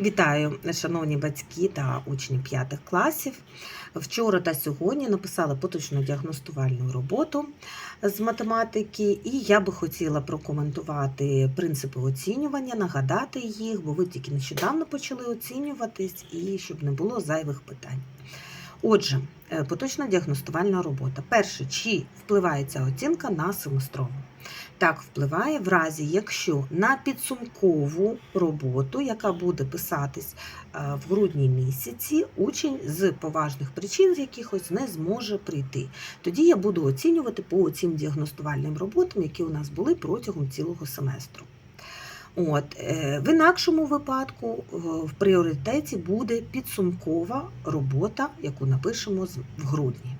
Вітаю, шановні батьки та учні п'ятих класів. Вчора та сьогодні написали поточну діагностувальну роботу з математики, і я би хотіла прокоментувати принципи оцінювання, нагадати їх, бо ви тільки нещодавно почали оцінюватись, і щоб не було зайвих питань. Отже, е, поточна діагностувальна робота. Перше, чи впливає ця оцінка на семестрову? Так, впливає в разі, якщо на підсумкову роботу, яка буде писатись е, в грудні місяці, учень з поважних причин з якихось не зможе прийти. Тоді я буду оцінювати по цим діагностувальним роботам, які у нас були протягом цілого семестру. От, е, в інакшому випадку е, в пріоритеті буде підсумкова робота, яку напишемо в грудні.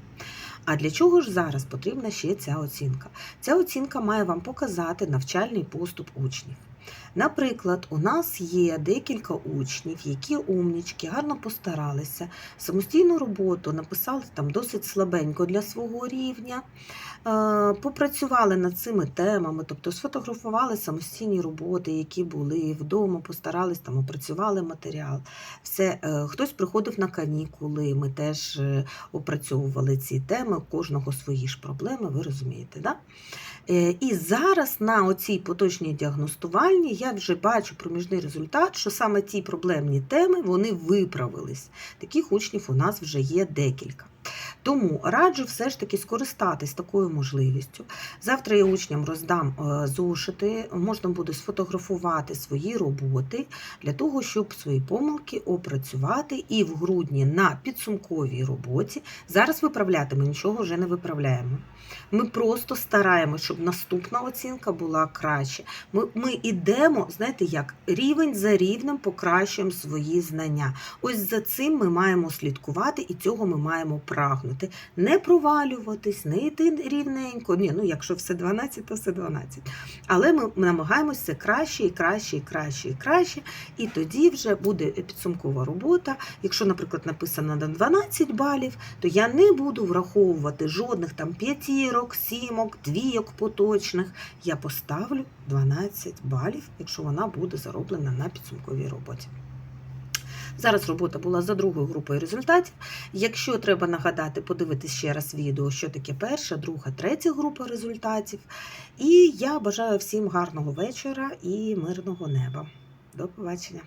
А для чого ж зараз потрібна ще ця оцінка? Ця оцінка має вам показати навчальний поступ учнів. Наприклад, у нас є декілька учнів, які умнічки, гарно постаралися, самостійну роботу написали там досить слабенько для свого рівня, е, попрацювали над цими темами, тобто сфотографували самостійні роботи, які були вдома, постарались там, опрацювали матеріал. Все, е, хтось приходив на канікули, ми теж е, опрацьовували ці теми, у кожного свої ж проблеми, ви розумієте, да? І зараз на оцій поточній діагностувальні я вже бачу проміжний результат, що саме ті проблемні теми вони виправились. Таких учнів у нас вже є декілька. Тому раджу все ж таки скористатись такою можливістю. Завтра я учням роздам е, зошити, можна буде сфотографувати свої роботи для того, щоб свої помилки опрацювати і в грудні на підсумковій роботі. Зараз виправляти ми нічого вже не виправляємо. Ми просто стараємося, щоб наступна оцінка була краще. Ми, ми йдемо, знаєте як, рівень за рівнем покращуємо свої знання. Ось за цим ми маємо слідкувати і цього ми маємо прагнути. Не провалюватись, не йти рівненько. Ні, ну якщо все 12, то все 12. Але ми намагаємося все краще і краще, і краще, і краще. І тоді вже буде підсумкова робота. Якщо, наприклад, написано на 12 балів, то я не буду враховувати жодних там п'ятірок, сімок, двійок поточних. Я поставлю 12 балів, якщо вона буде зароблена на підсумковій роботі. Зараз робота була за другою групою результатів. Якщо треба нагадати, подивитися ще раз відео, що таке перша, друга, третя група результатів. І я бажаю всім гарного вечора і мирного неба. До побачення!